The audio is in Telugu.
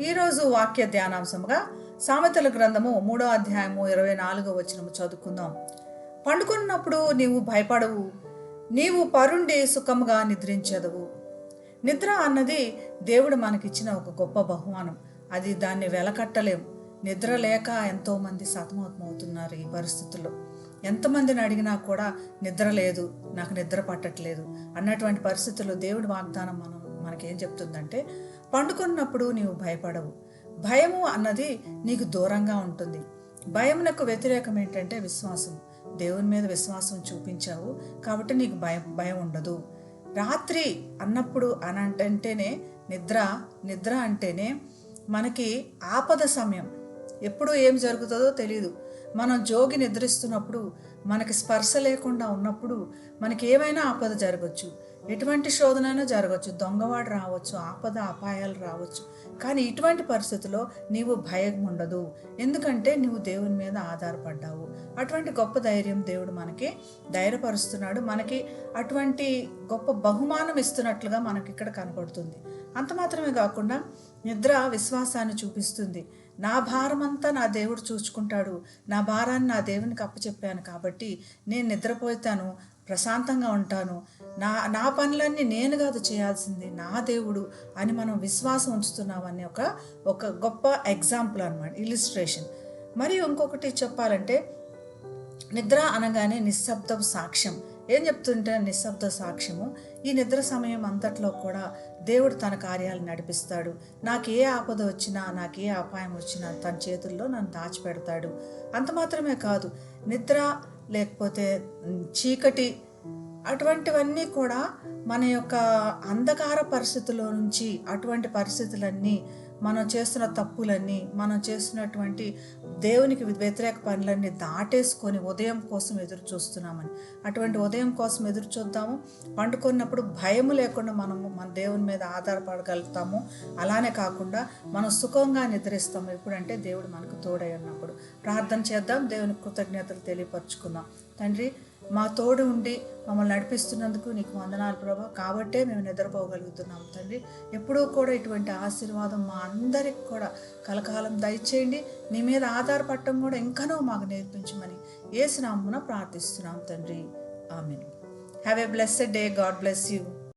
ఈరోజు వాక్య ధ్యానాంశముగా సామెతల గ్రంథము మూడో అధ్యాయము ఇరవై నాలుగో వచనము చదువుకుందాం. పండుకున్నప్పుడు నీవు భయపడవు. నీవు పరుండి సుఖముగా నిద్రించదవు. నిద్ర అన్నది దేవుడు మనకిచ్చిన ఒక గొప్ప బహుమానం. అది దాన్ని వెలకట్టలేము. నిద్ర లేక ఎంతోమంది సతమతమవుతున్నారు ఈ పరిస్థితుల్లో. ఎంతమందిని అడిగినా కూడా నిద్ర లేదు నాకు నిద్ర పట్టట్లేదు అన్నటువంటి పరిస్థితుల్లో దేవుడి వాగ్దానం మనం మనకేం చెప్తుందంటే పండుకున్నప్పుడు నీవు భయపడవు. భయము అన్నది నీకు దూరంగా ఉంటుంది. భయమునకు వ్యతిరేకం ఏంటంటే విశ్వాసం. దేవుని మీద విశ్వాసం చూపించావు కాబట్టి నీకు భయం భయం ఉండదు. రాత్రి అన్నప్పుడు అని అంటేనే నిద్ర నిద్ర అంటేనే మనకి ఆపద సమయం. ఎప్పుడు ఏం జరుగుతుందో తెలియదు మనం జోగి నిద్రిస్తున్నప్పుడు మనకి స్పర్శ లేకుండా ఉన్నప్పుడు మనకి ఏమైనా ఆపద జరగచ్చు. ఎటువంటి శోధనైనా జరగచ్చు. దొంగవాడు రావచ్చు ఆపద అపాయాలు రావచ్చు. కానీ ఇటువంటి పరిస్థితుల్లో నీవు భయం ఉండదు. ఎందుకంటే నువ్వు దేవుని మీద ఆధారపడ్డావు. అటువంటి గొప్ప ధైర్యం దేవుడు మనకి ధైర్యపరుస్తున్నాడు. మనకి అటువంటి గొప్ప బహుమానం ఇస్తున్నట్లుగా మనకి ఇక్కడ కనపడుతుంది. అంత మాత్రమే కాకుండా నిద్ర విశ్వాసాన్ని చూపిస్తుంది. నా భారమంతా నా దేవుడు చూసుకుంటాడు నా భారాన్ని నా దేవునికి అప్పచెప్పాను కాబట్టి కాబట్టి నేను నిద్రపోతాను ప్రశాంతంగా ఉంటాను. నా నా పనులన్నీ నేను కాదు చేయాల్సింది నా దేవుడు అని మనం విశ్వాసం ఉంచుతున్నామని ఒక ఒక గొప్ప ఎగ్జాంపుల్ అనమాట ఇలిస్ట్రేషన్ మరియు ఇంకొకటి చెప్పాలంటే నిద్ర అనగానే నిశ్శబ్దం సాక్ష్యం. ఏం చెప్తుంటే నిశ్శబ్ద సాక్ష్యము? ఈ నిద్ర సమయం అంతట్లో కూడా దేవుడు తన కార్యాలు నడిపిస్తాడు. నాకు ఏ ఆపద వచ్చినా నాకు ఏ అపాయం వచ్చినా తన చేతుల్లో నన్ను దాచిపెడతాడు. అంత మాత్రమే కాదు నిద్ర లేకపోతే చీకటి అటువంటివన్నీ కూడా మన యొక్క అంధకార పరిస్థితుల్లో నుంచి అటువంటి పరిస్థితులన్నీ మనం చేస్తున్న తప్పులన్నీ మనం చేస్తున్నటువంటి దేవునికి వ్యతిరేక పనులన్నీ దాటేసుకొని ఉదయం కోసం ఎదురు చూస్తున్నామని. అటువంటి ఉదయం కోసం ఎదురు చూద్దాము. పండుకున్నప్పుడు భయం లేకుండా మనము మన దేవుని మీద ఆధారపడగలుగుతాము. అలానే కాకుండా మనం సుఖంగా నిద్రిస్తాము. ఎప్పుడంటే దేవుడు మనకు తోడై ఉన్నప్పుడు. ప్రార్థన చేద్దాం. దేవునికి కృతజ్ఞతలు తెలియపరచుకుందాం. తండ్రి మా తోడు ఉండి మమ్మల్ని నడిపిస్తున్నందుకు నీకు వందనాలు ప్రభా. కాబట్టే మేము నిద్రపోగలుగుతున్నాం తండ్రి. ఎప్పుడూ కూడా ఇటువంటి ఆశీర్వాదం మా అందరికి కూడా కలకాలం దయచేయండి. నీ మీద ఆధారపడటం కూడా ఇంకనూ మాకు నేర్పించమని ఏసునామున ప్రార్థిస్తున్నాం తండ్రి. ఆమెను. Have a blessed day God bless you